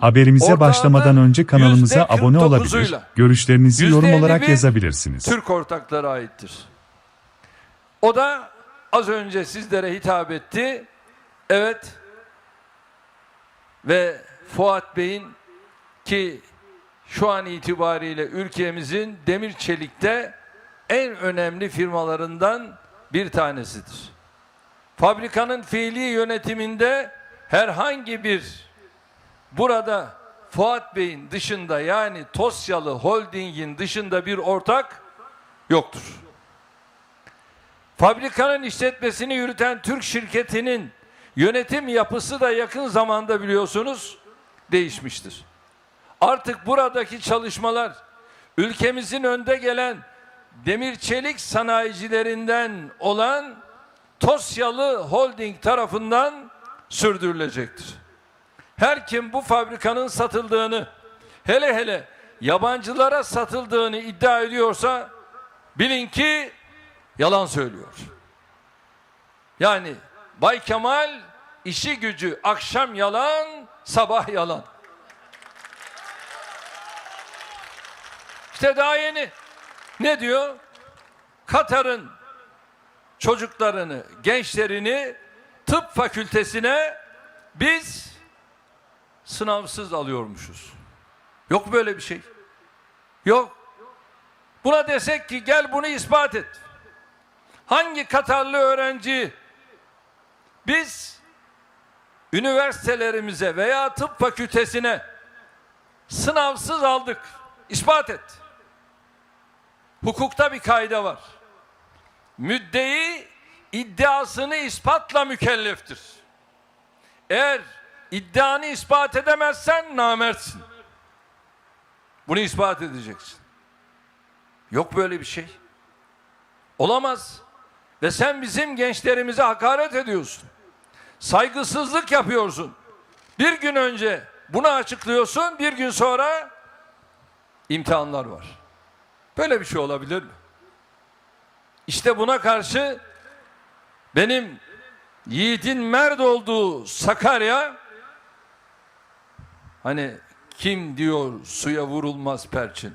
Haberimize başlamadan önce kanalımıza abone olabilir, 49'uyla görüşlerinizi yorum olarak 51 yazabilirsiniz. Türk ortaklara aittir. O da az önce sizlere hitap etti. Evet. Ve Fuat Bey'in ki şu an itibariyle ülkemizin demir çelikte en önemli firmalarından bir tanesidir. Fabrikanın fiili yönetiminde herhangi bir burada Fuat Bey'in dışında yani Tosyalı Holding'in dışında bir ortak yoktur. Fabrikanın işletmesini yürüten Türk şirketinin yönetim yapısı da yakın zamanda biliyorsunuz değişmiştir. Artık buradaki çalışmalar ülkemizin önde gelen demir çelik sanayicilerinden olan Tosyalı Holding tarafından sürdürülecektir. Her kim bu fabrikanın satıldığını, hele hele yabancılara satıldığını iddia ediyorsa bilin ki yalan söylüyor. Yani Bay Kemal işi gücü akşam yalan, sabah yalan. İşte daha yeni ne diyor? Katar'ın çocuklarını, gençlerini tıp fakültesine biz sınavsız alıyormuşuz. Yok böyle bir şey. Yok. Buna desek ki gel bunu ispat et. Hangi Katarlı öğrenci biz üniversitelerimize veya tıp fakültesine sınavsız aldık. İspat et. Hukukta bir kaide var. Müddei iddiasını ispatla mükelleftir. Eğer iddianı ispat edemezsen namertsin. Bunu ispat edeceksin. Yok böyle bir şey. Olamaz. Ve sen bizim gençlerimize hakaret ediyorsun. Saygısızlık yapıyorsun. Bir gün önce bunu açıklıyorsun, bir gün sonra imtihanlar var. Böyle bir şey olabilir mi? İşte buna karşı benim yiğidin merd olduğu Sakarya hani kim diyor suya vurulmaz perçin.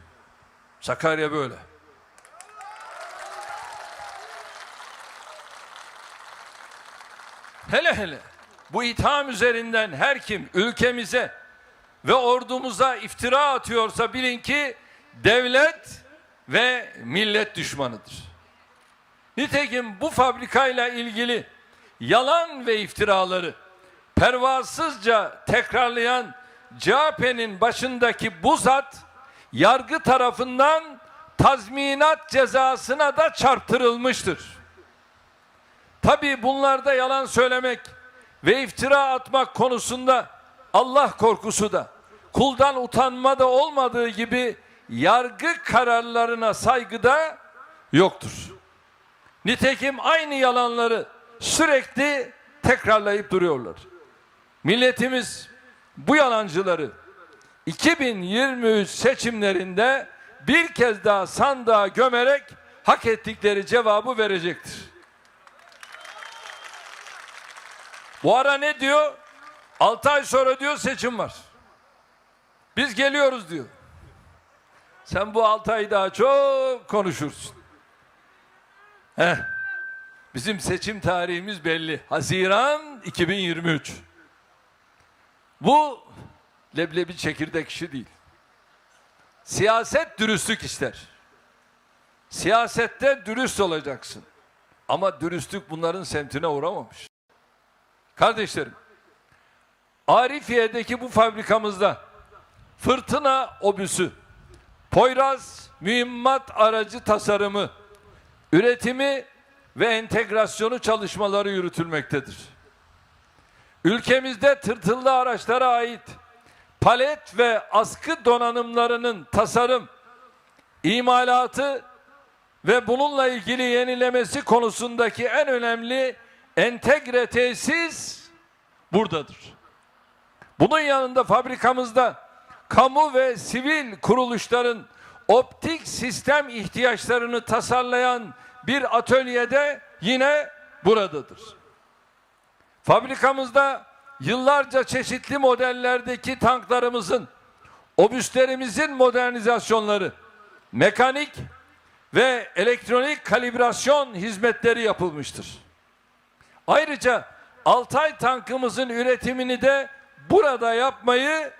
Sakarya böyle. Hele hele bu itham üzerinden her kim ülkemize ve ordumuza iftira atıyorsa bilin ki devlet ve millet düşmanıdır. Nitekim bu fabrikayla ilgili yalan ve iftiraları pervasızca tekrarlayan CHP'nin başındaki bu zat yargı tarafından tazminat cezasına da çarptırılmıştır. Tabii bunlarda yalan söylemek ve iftira atmak konusunda Allah korkusu da kuldan utanma da olmadığı gibi yargı kararlarına saygıda yoktur. Nitekim aynı yalanları sürekli tekrarlayıp duruyorlar. Milletimiz bu yalancıları 2023 seçimlerinde bir kez daha sandığa gömerek hak ettikleri cevabı verecektir. Bu ara ne diyor? 6 ay sonra diyor seçim var. Biz geliyoruz diyor. Sen bu 6 ay daha çok konuşursun. Heh. Bizim seçim tarihimiz belli. Haziran 2023. Bu leblebi çekirdek işi değil. Siyaset dürüstlük ister. Siyasette dürüst olacaksın. Ama dürüstlük bunların semtine uğramamış. Kardeşlerim, Arifiye'deki bu fabrikamızda fırtına obüsü, Poyraz mühimmat aracı tasarımı, üretimi ve entegrasyonu çalışmaları yürütülmektedir. Ülkemizde tırtıllı araçlara ait palet ve askı donanımlarının tasarım, imalatı ve bununla ilgili yenilemesi konusundaki en önemli entegre tesis buradadır. Bunun yanında fabrikamızda kamu ve sivil kuruluşların optik sistem ihtiyaçlarını tasarlayan bir atölyede yine buradadır. Fabrikamızda yıllarca çeşitli modellerdeki tanklarımızın, obüslerimizin modernizasyonları, mekanik ve elektronik kalibrasyon hizmetleri yapılmıştır. Ayrıca Altay tankımızın üretimini de burada yapmayı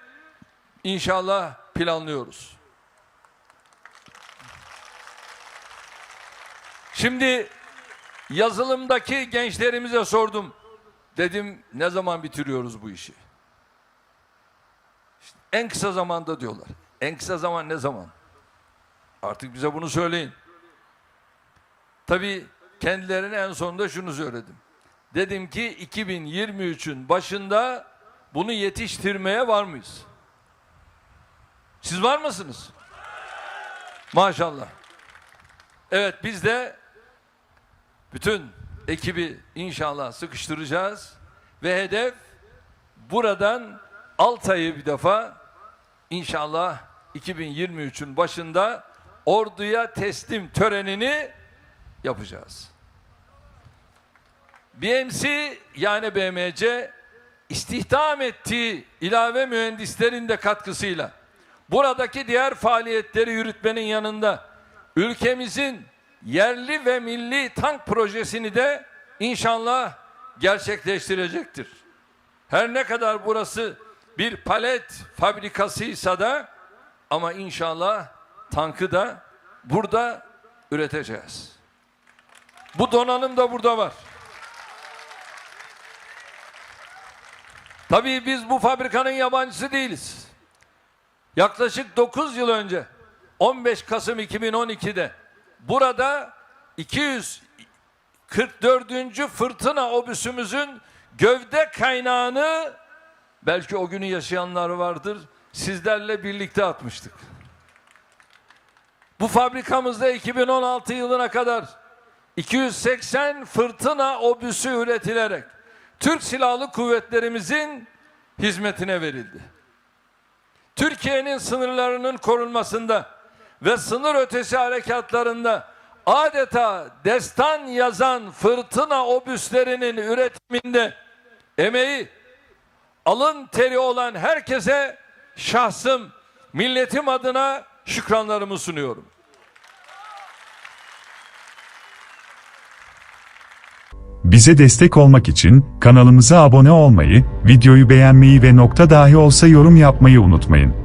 inşallah planlıyoruz. Şimdi yazılımdaki gençlerimize sordum. Dedim ne zaman bitiriyoruz bu işi? İşte en kısa zamanda diyorlar. En kısa zaman ne zaman? Artık bize bunu söyleyin. Tabii kendilerine en sonunda şunu söyledim. Dedim ki 2023'ün başında bunu yetiştirmeye var mıyız? Siz var mısınız? Maşallah. Evet biz de bütün ekibi inşallah sıkıştıracağız ve hedef buradan Altay'ı bir defa inşallah 2023'ün başında orduya teslim törenini yapacağız. BMC yani BMC istihdam ettiği ilave mühendislerin de katkısıyla buradaki diğer faaliyetleri yürütmenin yanında ülkemizin yerli ve milli tank projesini de inşallah gerçekleştirecektir. Her ne kadar burası bir palet fabrikasıysa da ama inşallah tankı da burada üreteceğiz. Bu donanım da burada var. Tabii biz bu fabrikanın yabancısı değiliz. Yaklaşık 9 yıl önce 15 Kasım 2012'de burada 244. fırtına obüsümüzün gövde kaynağını belki o günü yaşayanlar vardır sizlerle birlikte atmıştık. Bu fabrikamızda 2016 yılına kadar 280 fırtına obüsü üretilerek Türk Silahlı Kuvvetlerimizin hizmetine verildi. Türkiye'nin sınırlarının korunmasında ve sınır ötesi harekatlarında adeta destan yazan fırtına obüslerinin üretiminde emeği, alın teri olan herkese şahsım, milletim adına şükranlarımı sunuyorum. Bize destek olmak için kanalımıza abone olmayı, videoyu beğenmeyi ve nokta dahi olsa yorum yapmayı unutmayın.